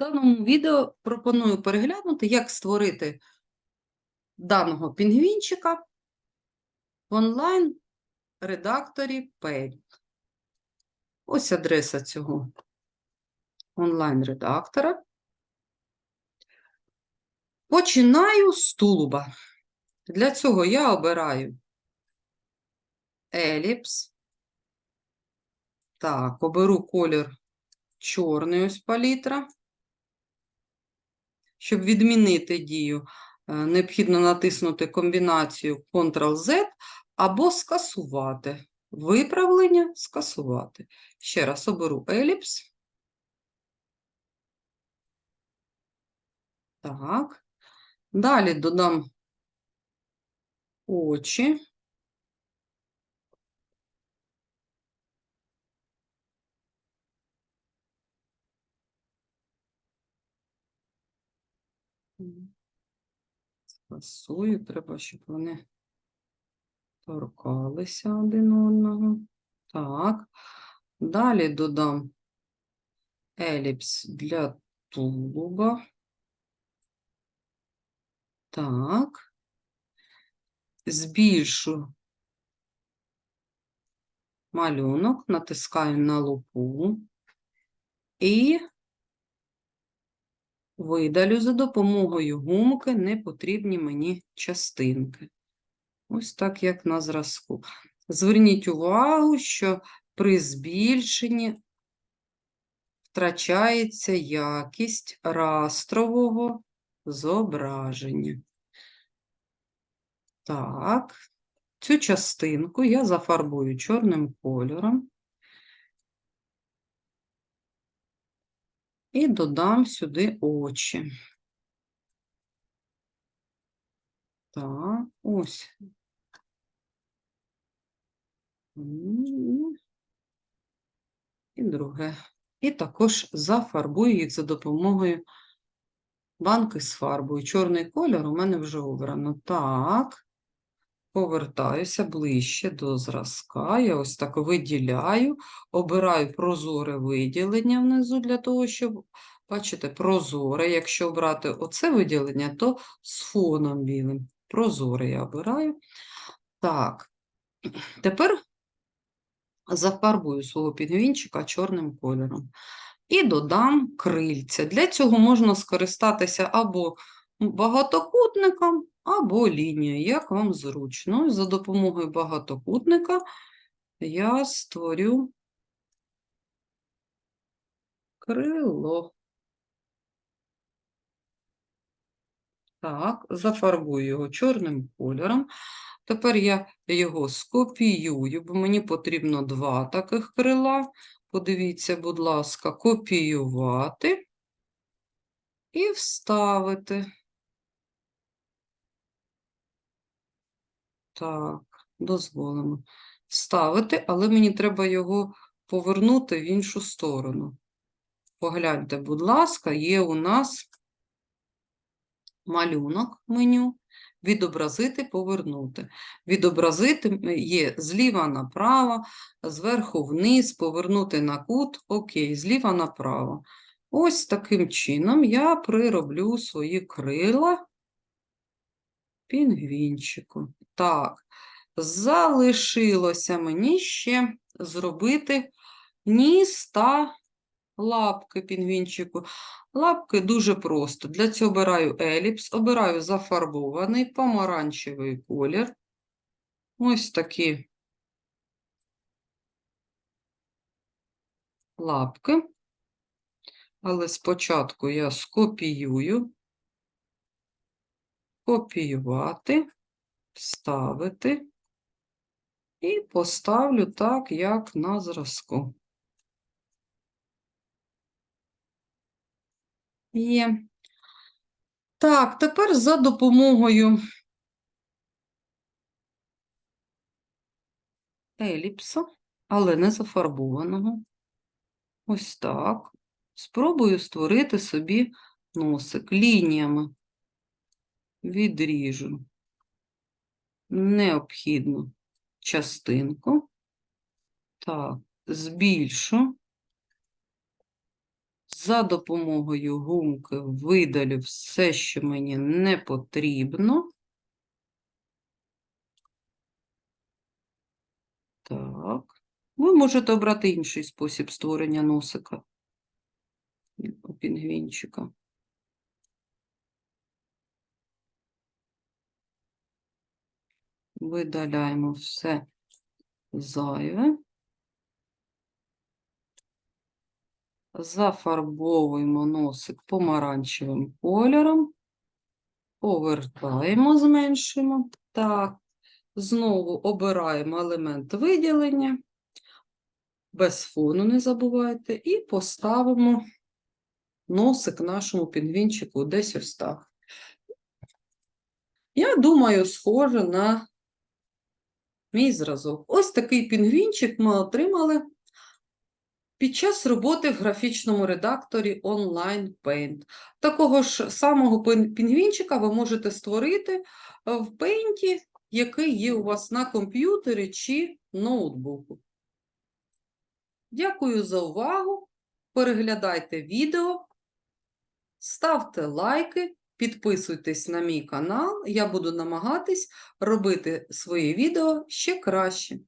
даному відео пропоную переглянути, як створити даного пінгвінчика в онлайн-редакторі Paint. Ось адреса цього онлайн-редактора. Починаю з тулуба. Для цього я обираю еліпс. Так, оберу колір чорний ось палітра. Щоб відмінити дію, е, необхідно натиснути комбінацію Ctrl-Z або скасувати. Виправлення скасувати. Ще раз оберу еліпс. Так. Далі додам очі. Скасую, треба, щоб вони торкалися один одного. Так. Далі додам еліпс для тулуба. Так. Збільшу малюнок, натискаю на лупу і видалю за допомогою гумки непотрібні мені частинки. Ось так, як на зразку. Зверніть увагу, що при збільшенні втрачається якість растрового зображення. Так, цю частинку я зафарбую чорним кольором і додам сюди очі. Так, ось. І друге. І також зафарбую їх за допомогою банки з фарбою. Чорний кольор у мене вже обрано. Так, повертаюся ближче до зразка. Я ось так виділяю, обираю прозоре виділення внизу для того, щоб, бачите, прозоре. Якщо обрати оце виділення, то з фоном білим. Прозоре я обираю. Так, тепер зафарбую свого пінгвінчика чорним кольором. І додам крильця. Для цього можна скористатися або багатокутником, або лінією, як вам зручно. За допомогою багатокутника я створю крило. Так, зафарбую його чорним кольором. Тепер я його скопіюю, бо мені потрібно два таких крила. Подивіться, будь ласка, копіювати і вставити. Так, дозволимо. Вставити, але мені треба його повернути в іншу сторону. Погляньте, будь ласка, є у нас малюнок меню. Відобразити, повернути. Відобразити є зліва направо, зверху вниз, повернути на кут, окей, зліва направо. Ось таким чином я прироблю свої крила пінгвінчику. Так, залишилося мені ще зробити ніс та лапки пінгвінчику. Лапки дуже просто. Для цього обираю еліпс, обираю зафарбований помаранчевий колір. Ось такі лапки. Але спочатку я скопіюю, копіювати, вставити і поставлю так, як на зразку. Є. Так, тепер за допомогою еліпса, але не зафарбованого. Ось так. Спробую створити собі носик лініями. Відріжу необхідну частинку. Так, збільшу. За допомогою гумки видалю все, що мені не потрібно. Так. Ви можете обрати інший спосіб створення носика у пінгвінчика. Видаляємо все зайве. Зафарбовуємо носик помаранчевим кольором. Повертаємо, зменшуємо. Так. Знову обираємо елемент виділення. Без фону не забувайте. І поставимо носик нашому пінгвінчику десь ось так. Я думаю, схоже на мій зразок. Ось такий пінгвінчик ми отримали під час роботи в графічному редакторі Online Paint. Такого ж самого пін- пінгвінчика ви можете створити е, в Paint, який є у вас на комп'ютері чи ноутбуку. Дякую за увагу. Переглядайте відео, ставте лайки, підписуйтесь на мій канал. Я буду намагатись робити свої відео ще краще.